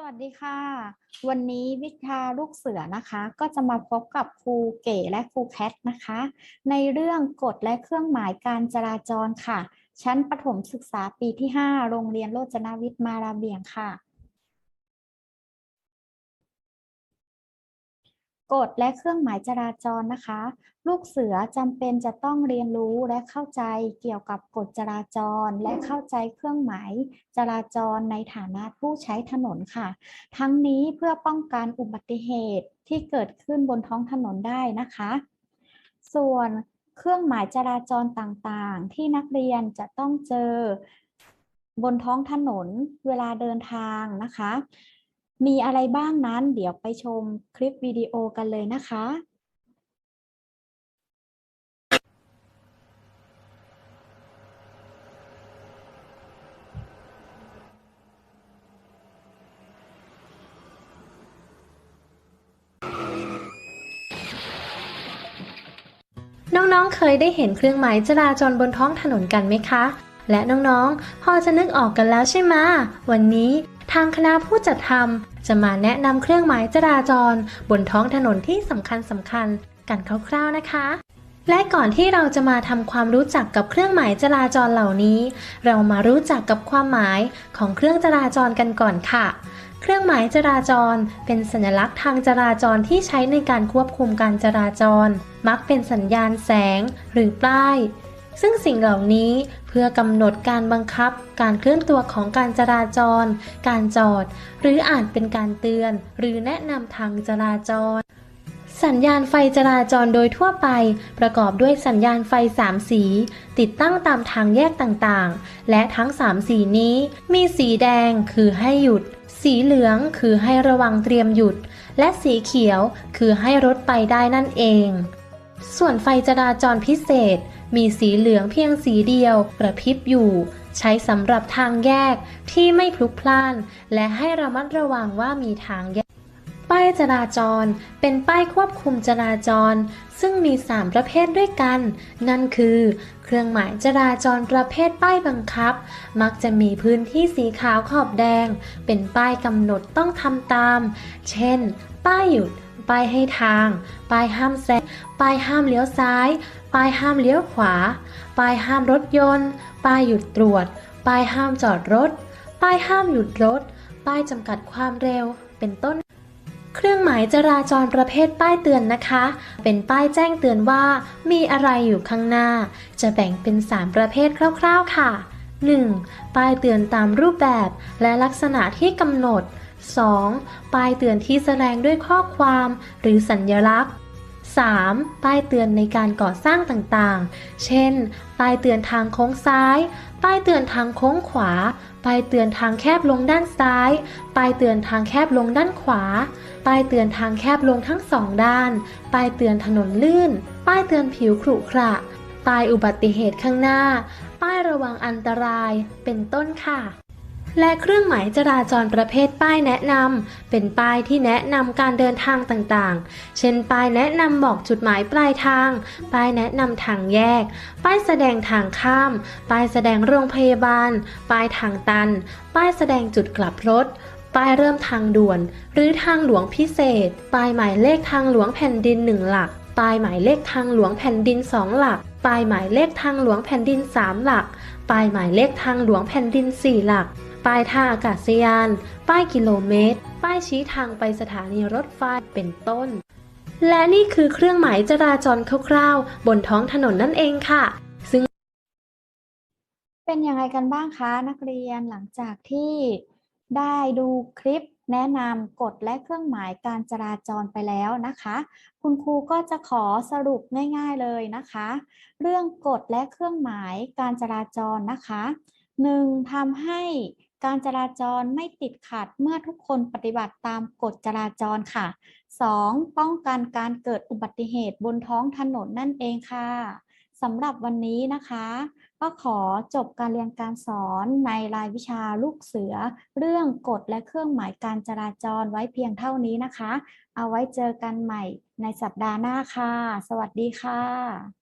สวัสดีค่ะ วันนี้วิชาลูกเสือนะคะ ก็จะมาพบกับครูเก๋และครูแคทนะคะ ในเรื่องกฎและเครื่องหมายการจราจรค่ะ ชั้นประถมศึกษาปีที่ 5 โรงเรียนโรจนวิทย์มาราเบียงค่ะ กฎและเครื่องหมายจราจรนะคะ ลูกเสือจำเป็นจะต้องเรียนรู้และเข้าใจเกี่ยวกับกฎจราจร และเข้าใจเครื่องหมายจราจรในฐานะผู้ใช้ถนนค่ะ ทั้งนี้เพื่อป้องกันอุบัติเหตุที่เกิดขึ้นบนท้องถนนได้นะคะ ส่วนเครื่องหมายจราจรต่างๆ ที่นักเรียนจะต้องเจอบนท้องถนนเวลาเดินทางนะคะ มีอะไรบ้างนั้น เดี๋ยวไปชมคลิปวิดีโอกันเลยนะคะ น้องๆ เคยได้เห็นเครื่องหมายจราจรบนท้องถนนกันไหมคะ และน้องๆ พอจะนึกออกกันแล้วใช่ไหมวันนี้ ทางคณะผู้จัดทำจะมาแนะนำเครื่องหมายจราจร บนท้องถนนที่สำคัญสำคัญๆกันคร่าวๆนะคะ และก่อนที่เราจะมาทำความรู้จักกับเครื่องหมายจราจรเหล่านี้ เรามารู้จักกับความหมายของเครื่องจราจรกันก่อนค่ะเครื่องหมายจราจร เป็นสัญลักษณ์ทางจราจรที่ใช้ในการควบคุมการจราจร มักเป็นสัญญาณแสง หรือป้าย ซึ่งสิ่งเหล่านี้เพื่อกำหนดการบังคับ การเคลื่อนตัวของการจราจร การจอด หรืออาจเป็นการเตือน หรือแนะนำทางจราจรสัญญาณไฟจราจรโดยทั่วไป ประกอบด้วยสัญญาณไฟ 3 สี ติดตั้งตามทางแยกต่างๆ และทั้ง 3 สีนี้ มีสีแดงคือให้หยุด สีเหลืองคือให้ระวังเตรียมหยุด และสีเขียวคือให้รถไปได้นั่นเอง ส่วนไฟจราจรพิเศษ มีสีเหลืองเพียงสีเดียวกระพริบอยู่ ใช้สำหรับทางแยกที่ไม่พลุกพล่าน และให้ระมัดระวังว่ามีทางแยก ป้ายจราจร เป็นป้ายควบคุมจราจร ซึ่งมี 3 ประเภทด้วยกัน นั่นคือ เครื่องหมายจราจรประเภทป้ายบังคับ มักจะมีพื้นที่สีขาวขอบแดง เป็นป้ายกำหนดต้องทำตาม เช่น ป้ายหยุด ป้ายให้ทาง ป้ายห้ามแซง ป้ายห้ามเลี้ยวซ้าย ป้ายห้ามเลี้ยวขวา ป้ายห้ามรถยนต์ ป้ายหยุดตรวจ ป้ายห้ามจอดรถ ป้ายห้ามหยุดรถ ป้ายจำกัดความเร็ว เป็นต้น เครื่องหมายจราจรประเภทป้ายเตือนนะคะ เป็นป้ายแจ้งเตือนว่ามีอะไรอยู่ข้างหน้า จะแบ่งเป็น 3 ประเภทคร่าว ๆค่ะ 1. ป้ายเตือนตามรูปแบบและลักษณะที่กำหนด 2. ป้ายเตือนที่แสดงด้วยข้อความหรือสัญลักษณ์ 3. ป้ายเตือนในการก่อสร้างต่างๆ เช่น ป้ายเตือนทางโค้งซ้าย ป้ายเตือนทางโค้งขวา ป้ายเตือนทางแคบลงด้านซ้าย ป้ายเตือนทางแคบลงด้านขวา ป้ายเตือนทางแคบลงทั้งสองด้าน ป้ายเตือนถนนลื่น ป้ายเตือนผิวขรุขระ ป้ายอุบัติเหตุข้างหน้า ป้ายระวังอันตราย เป็นต้นค่ะ และเครื่องหมายจราจรประเภทป้ายแนะนำเป็นป้ายที่แนะนำการเดินทางต่างๆ เช่นป้ายแนะนำบอกจุดหมายปลายทาง ป้ายแนะนำทางแยก ป้ายแสดงทางข้าม ป้ายแสดงโรงพยาบาล ป้ายทางตัน ป้ายแสดงจุดกลับรถป้ายเริ่มทางด่วน หรือทางหลวงพิเศษ ป้ายหมายเลขทางหลวงแผ่นดินหนึ่งหลัก ป้ายหมายเลขทางหลวงแผ่นดินสองหลัก ป้ายหมายเลขทางหลวงแผ่นดินสามหลัก ป้ายหมายเลขทางหลวงแผ่นดินสี่หลัก ป้ายท่าอากาศยาน ป้ายกิโลเมตร ป้ายชี้ทางไปสถานีรถไฟเป็นต้น และนี่คือเครื่องหมายจราจรคร่าวๆ บนท้องถนนนั่นเองค่ะ ซึ่ง เป็นยังไงกันบ้างคะนักเรียนหลังจากที่ได้ดูคลิปแนะนำกฎและเครื่องหมายการจราจรไปแล้วนะคะ คุณครูก็จะขอสรุปง่ายๆเลยนะคะ เรื่องกฎและเครื่องหมายการจราจรนะคะ 1. ทำให้ การจราจรไม่ติดขัดเมื่อทุกคนปฏิบัติตามกฎจราจรค่ะ 2. ป้องกันการเกิดอุบัติเหตุบนท้องถนนนั่นเองค่ะสำหรับวันนี้นะคะ ก็ขอจบการเรียนการสอนในรายวิชาลูกเสือ เรื่องกฎและเครื่องหมายการจราจรไว้เพียงเท่านี้นะคะ เอาไว้เจอกันใหม่ในสัปดาห์หน้าค่ะ สวัสดีค่ะ